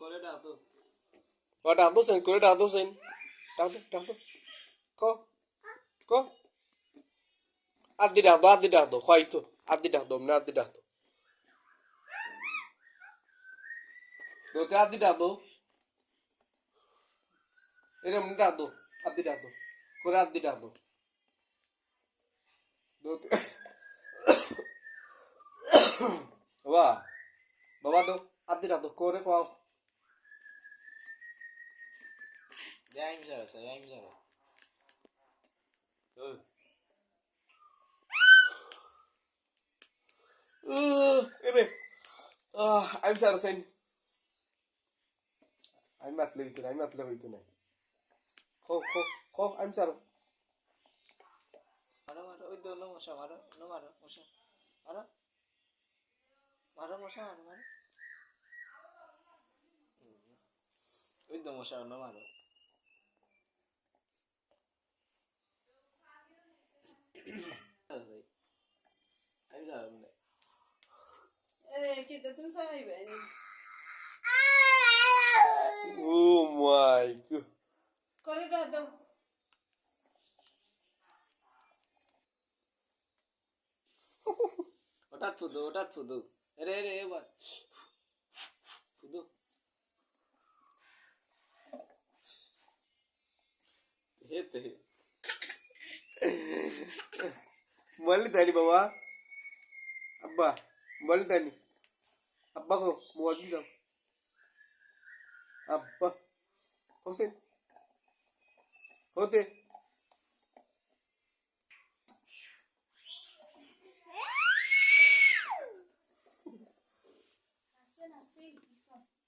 করে ডাক তো tốt sen. Đào tốt, đào tốt. Có. Có. Adi đào tốt, adi đào tốt, khoai tốt. Adi đào tốt, na adi đào tốt. Đồ te adi đào tốt. এরম ডাক দো আদি ডাক দো করে আদি ডাক দো বাবা বাবা দো Uh, ini. Ah, I'm sorry, Sen. I'm not living tonight. I'm not living tonight. Ko, ko, ko, I'm sorry. মারো মারো ওই নো মশা মারো মারো মশা মারো মারো মশা মারো মারো হুম। ওই তো মশা নো মারো আমি যাব না Eh. Oh my god. Dah tuh. হঠাৎ ফুদু হঠাৎ ফুদু রে রে এবার మళ్ళీ దాని బావా అబ్బా మళ్ళీ దాన్ని అబ్బాకు వదిలిదాం అబ్బా హుసేన్ పోతే That's when I stay this one.